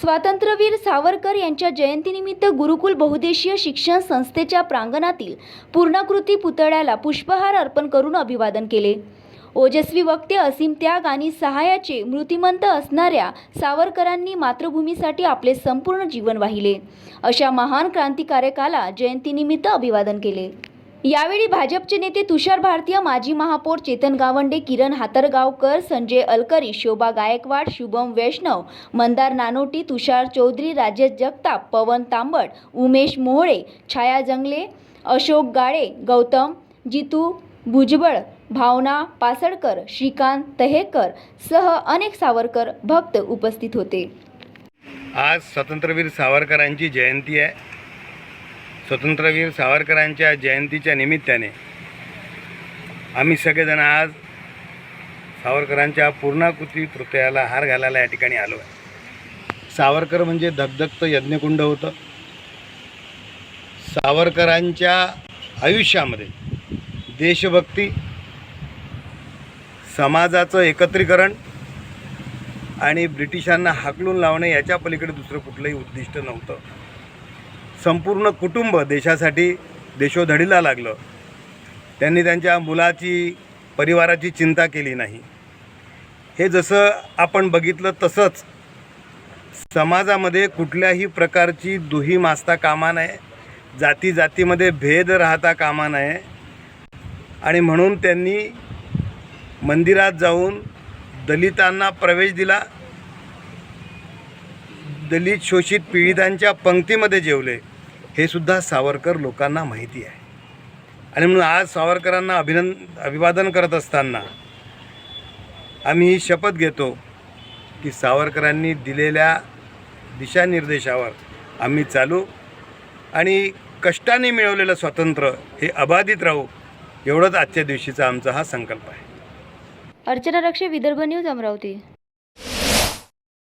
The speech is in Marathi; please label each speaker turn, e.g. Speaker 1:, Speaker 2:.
Speaker 1: स्वातंत्र्यवीर सावरकर यांच्या जयंतीनिमित्त गुरुकुल बहुदेशीय शिक्षण संस्थेच्या प्रांगणातील पूर्णाकृती पुतळ्याला पुष्पहार अर्पण करून अभिवादन केले. ओजस्वी वक्ते असीम त्याग आणि सहाय्याचे मृतिमंत असणाऱ्या सावरकरांनी मातृभूमीसाठी आपले संपूर्ण जीवन वाहिले. अशा महान क्रांतिकारकाला जयंतीनिमित्त अभिवादन केले. यावेळी भाजपचे नेते तुषार भारतीय माजी महापौर चेतन गावंडे किरण हातरगावकर संजय अलकरी शोभा गायकवाड शुभम वैष्णव मंदार नानोटी तुषार चौधरी राजेश जगताप पवन तांबट उमेश मोहळे छाया जंगले अशोक गाळे गौतम जितू भुजबळ भावना पासळकर श्रीकांत तहेकर सह अनेक सावरकर भक्त उपस्थित होते.
Speaker 2: आज स्वातंत्र्यवीर सावरकरांची जयंती आहे. स्वतंत्रवीर सावरकरांच्या जयंतीच्या निमित्ताने आम्ही सगळेजण आज सावरकरांच्या पूर्णाकृती पुतळ्याला हार घालायला या ठिकाणी आलो आहे. सावरकर म्हणजे धगधगतं यज्ञकुंड होतं. सावरकरांच्या आयुष्यामध्ये देशभक्ती समाजाचं एकत्रीकरण आणि ब्रिटिशांना हाकलून लावणे याच्या पलीकडे दुसरं कुठलंही उद्दिष्ट नव्हतं. संपूर्ण कुटुंब देशासाठी देशोधडीला लागलं. त्यांनी त्यांच्या मुलाची परिवाराची चिंता केली नाही. हे जसं आपण बघितलं तसंच समाजामध्ये कुठल्याही प्रकारची दुही मासता कामा नये जाती जातीमध्ये भेद राहता कामा नये. आणि म्हणून त्यांनी मंदिरात जाऊन दलितांना प्रवेश दिला. दलित शोषित पीडितांच्या पंक्तीमध्ये जेवले हे सुद्धा सावरकर लोकांना माहिती आहे. आणि म्हणून आज सावरकरांना अभिनंद अभिवादन करत असताना आम्ही ही शपथ घेतो की सावरकरांनी दिलेल्या दिशानिर्देशावर आम्ही चालू आणि कष्टाने मिळवलेलं स्वातंत्र्य हे अबाधित राहू एवढंच आजच्या दिवशीचा आमचा हा संकल्प आहे.
Speaker 1: अर्चना रक्षे विदर्भ न्यूज अमरावती.